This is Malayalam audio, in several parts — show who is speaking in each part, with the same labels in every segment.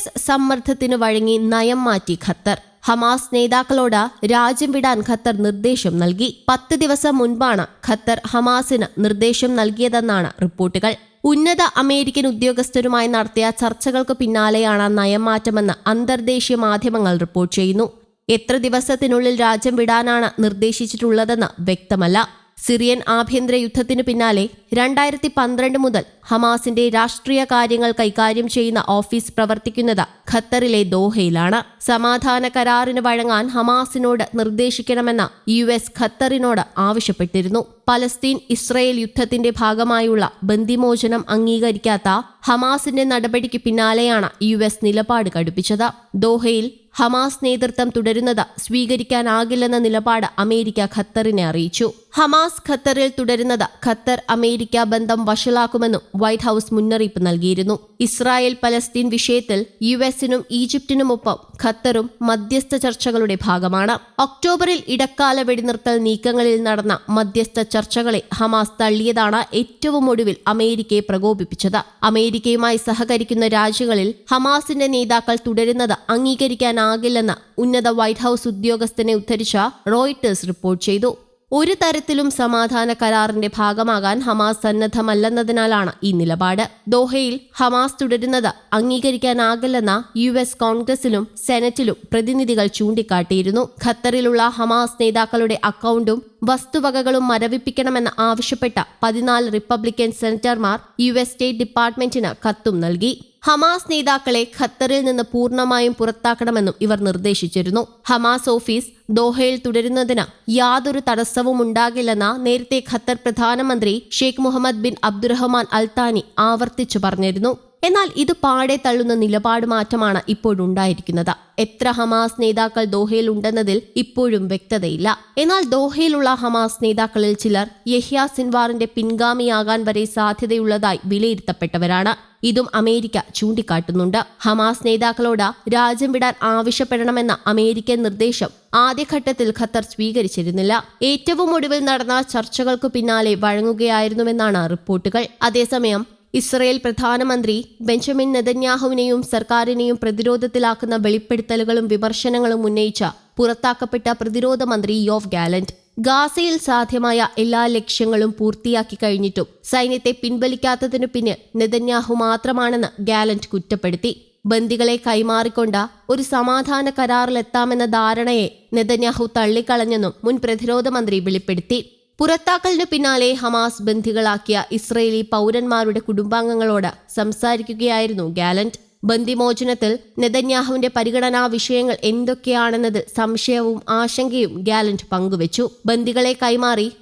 Speaker 1: എസ് സമ്മർദ്ദത്തിന് വഴങ്ങി നയം മാറ്റി ഖത്തർ. ഹമാസ് നേതാക്കളോട് രാജ്യം വിടാൻ ഖത്തർ നിർദ്ദേശം നൽകി. പത്ത് ദിവസം മുൻപാണ് ഖത്തർ ഹമാസിന് നിർദ്ദേശം നൽകിയതെന്നാണ് റിപ്പോർട്ടുകൾ. ഉന്നത അമേരിക്കൻ ഉദ്യോഗസ്ഥരുമായി നടത്തിയ ചർച്ചകൾക്ക് പിന്നാലെയാണ് നയം മാറ്റമെന്ന് അന്തർദേശീയ മാധ്യമങ്ങൾ റിപ്പോർട്ട് ചെയ്യുന്നു. എത്ര ദിവസത്തിനുള്ളിൽ രാജ്യം വിടാനാണ് നിർദ്ദേശിച്ചിട്ടുള്ളതെന്ന് വ്യക്തമല്ല. സിറിയൻ ആഭ്യന്തര യുദ്ധത്തിനു പിന്നാലെ രണ്ടായിരത്തി പന്ത്രണ്ട് മുതൽ ഹമാസിന്റെ രാഷ്ട്രീയ കാര്യങ്ങൾ കൈകാര്യം ചെയ്യുന്ന ഓഫീസ് പ്രവർത്തിക്കുന്നത് ഖത്തറിലെ ദോഹയിലാണ്. സമാധാന കരാറിന് വഴങ്ങാൻ ഹമാസിനോട് നിർദ്ദേശിക്കണമെന്ന യു എസ് ഖത്തറിനോട് ആവശ്യപ്പെട്ടിരുന്നു. പലസ്തീൻ ഇസ്രയേൽ യുദ്ധത്തിന്റെ ഭാഗമായുള്ള ബന്ദിമോചനം അംഗീകരിക്കാത്ത ഹമാസിന്റെ നടപടിക്ക് പിന്നാലെയാണ് യു എസ് നിലപാട് കടുപ്പിച്ചത്. ദോഹയിൽ ഹമാസ് നേതൃത്വം തുടരുന്നത് സ്വീകരിക്കാനാകില്ലെന്ന നിലപാട് അമേരിക്ക ഖത്തറിനെ അറിയിച്ചു. ഹമാസ് ഖത്തറിൽ തുടരുന്നത് ഖത്തർ അമേരിക്ക ബന്ധം വഷളാക്കുമെന്നും വൈറ്റ് ഹൌസ് മുന്നറിയിപ്പ് നൽകിയിരുന്നു. ഇസ്രായേൽ പലസ്തീൻ വിഷയത്തിൽ യു എസിനും ഈജിപ്തിനുമൊപ്പം ഖത്തറും മധ്യസ്ഥ ചർച്ചകളുടെ ഭാഗമാണ്. ഒക്ടോബറിൽ ഇടക്കാല വെടിനിർത്തൽ നീക്കങ്ങളിൽ നടന്ന മധ്യസ്ഥ ചർച്ചകളെ ഹമാസ് തള്ളിയതാണ് ഏറ്റവും ഒടുവിൽ അമേരിക്കയെ പ്രകോപിപ്പിച്ചത്. അമേരിക്കയുമായി സഹകരിക്കുന്ന രാജ്യങ്ങളിൽ ഹമാസിന്റെ നേതാക്കൾ തുടരുന്നത് അംഗീകരിക്കാനാകില്ലെന്ന് ഉന്നത വൈറ്റ് ഹൌസ് ഉദ്യോഗസ്ഥനെ ഉദ്ധരിച്ച റോയിട്ടേഴ്സ് റിപ്പോർട്ട് ചെയ്തു. ഒരു തരത്തിലും സമാധാന കരാറിന്റെ ഭാഗമാകാൻ ഹമാസ് സന്നദ്ധമല്ലെന്നതിനാലാണ് ഈ നിലപാട്. ദോഹയിൽ ഹമാസ് തുടരുന്നത് അംഗീകരിക്കാനാകില്ലെന്ന യു എസ് കോൺഗ്രസിലും സെനറ്റിലും പ്രതിനിധികൾ ചൂണ്ടിക്കാട്ടിയിരുന്നു. ഖത്തറിലുള്ള ഹമാസ് നേതാക്കളുടെ അക്കൗണ്ടും വസ്തുവകകളും മരവിപ്പിക്കണമെന്ന് ആവശ്യപ്പെട്ട പതിനാല് റിപ്പബ്ലിക്കൻ സെനറ്റർമാർ യു എസ് സ്റ്റേറ്റ് ഡിപ്പാർട്ട്മെന്റിന് കത്തും നൽകി. ഹമാസ് നേതാക്കളെ ഖത്തറിൽ നിന്ന് പൂർണമായും പുറത്താക്കണമെന്നും ഇവർ നിർദ്ദേശിച്ചിരുന്നു. ഹമാസ് ഓഫീസ് ദോഹയിൽ തുടരുന്നതിന് യാതൊരു തടസ്സവും ഉണ്ടാകില്ലെന്ന നേരത്തെ ഖത്തർ പ്രധാനമന്ത്രി Sheikh Mohammed bin Abdulrahman Al Thani ആവർത്തിച്ചു പറഞ്ഞിരുന്നു. എന്നാൽ ഇത് പാടെ തള്ളുന്ന നിലപാട് മാറ്റമാണ് ഇപ്പോഴുണ്ടായിരിക്കുന്നത് എത്ര ഹമാസ് നേതാക്കൾ ദോഹയിൽ ഉണ്ടെന്നതിൽ ഇപ്പോഴും വ്യക്തതയില്ല. എന്നാൽ ദോഹയിലുള്ള ഹമാസ് നേതാക്കളിൽ ചിലർ യഹ്യ സിൻവാറിന്റെ പിൻഗാമിയാകാൻ വരെ സാധ്യതയുള്ളതായി വിലയിരുത്തപ്പെട്ടവരാണ്. ഇതും അമേരിക്ക ചൂണ്ടിക്കാട്ടുന്നുണ്ട്. ഹമാസ് നേതാക്കളോട് രാജ്യം വിടാൻ ആവശ്യപ്പെടണമെന്ന അമേരിക്കൻ നിർദ്ദേശം ആദ്യഘട്ടത്തിൽ ഖത്തർ സ്വീകരിച്ചിരുന്നില്ല. ഏറ്റവും ഒടുവിൽ നടന്ന ചർച്ചകൾക്കു പിന്നാലെ വഴങ്ങുകയായിരുന്നുവെന്നാണ് റിപ്പോർട്ടുകൾ. അതേസമയം ഇസ്രയേൽ പ്രധാനമന്ത്രി ബെഞ്ചമിൻ നെതന്യാഹുവിനെയും സർക്കാരിനെയും പ്രതിരോധത്തിലാക്കുന്ന വെളിപ്പെടുത്തലുകളും വിമർശനങ്ങളും ഉന്നയിച്ച പുറത്താക്കപ്പെട്ട പ്രതിരോധ മന്ത്രി യോഫ് ഗാലന്റ്. ഗാസയിൽ സാധ്യമായ എല്ലാ ലക്ഷ്യങ്ങളും പൂർത്തിയാക്കി കഴിഞ്ഞിട്ടും സൈന്യത്തെ പിൻവലിക്കാത്തതിനു പിന്നെ നെതന്യാഹു മാത്രമാണെന്ന് ഗാലന്റ് കുറ്റപ്പെടുത്തി. ബന്ദികളെ കൈമാറിക്കൊണ്ട ഒരു സമാധാന കരാറിലെത്താമെന്ന ധാരണയെ നെതന്യാഹു തള്ളിക്കളഞ്ഞെന്നും മുൻ പ്രതിരോധ മന്ത്രി വെളിപ്പെടുത്തി. പുറത്താക്കലിനു പിന്നാലെ ഹമാസ് ബന്ദികളാക്കിയ ഇസ്രയേലി പൗരന്മാരുടെ കുടുംബാംഗങ്ങളോട് സംസാരിക്കുകയായിരുന്നു ഗാലന്റ്. ബന്ദിമോചനത്തിൽ നെതന്യാഹുവിന്റെ പരിഗണനാ വിഷയങ്ങൾ എന്തൊക്കെയാണെന്നത് സംശയവും ആശങ്കയും ഗാലന്റ് പങ്കുവച്ചു. ബന്ദികളെ കൈമാറി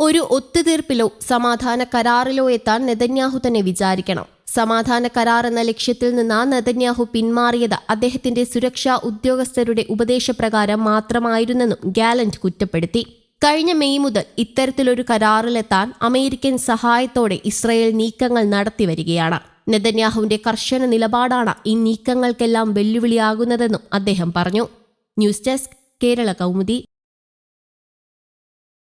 Speaker 1: ഒരു ഒത്തുതീർപ്പിലോ സമാധാന കരാറിലോ എത്താൻ നെതന്യാഹു തന്നെ വിചാരിക്കണം. സമാധാന കരാർ എന്ന ലക്ഷ്യത്തിൽ നിന്ന് നെതന്യാഹു പിന്മാറിയത് അദ്ദേഹത്തിന്റെ സുരക്ഷാ ഉദ്യോഗസ്ഥരുടെ ഉപദേശപ്രകാരം മാത്രമായിരുന്നെന്നും ഗാലന്റ് കുറ്റപ്പെടുത്തി. കഴിഞ്ഞ മെയ് മുതൽ ഇത്തരത്തിലൊരു കരാറിലെത്താൻ അമേരിക്കൻ സഹായത്തോടെ ഇസ്രയേൽ നീക്കങ്ങൾ നടത്തിവരികയാണ് നെതന്യാഹുവിന്റെ കർശന നിലപാടാണ് ഈ നീക്കങ്ങൾക്കെല്ലാം വെല്ലുവിളിയാകുന്നതെന്നും അദ്ദേഹം പറഞ്ഞു. News desk Kerala Kaumudi.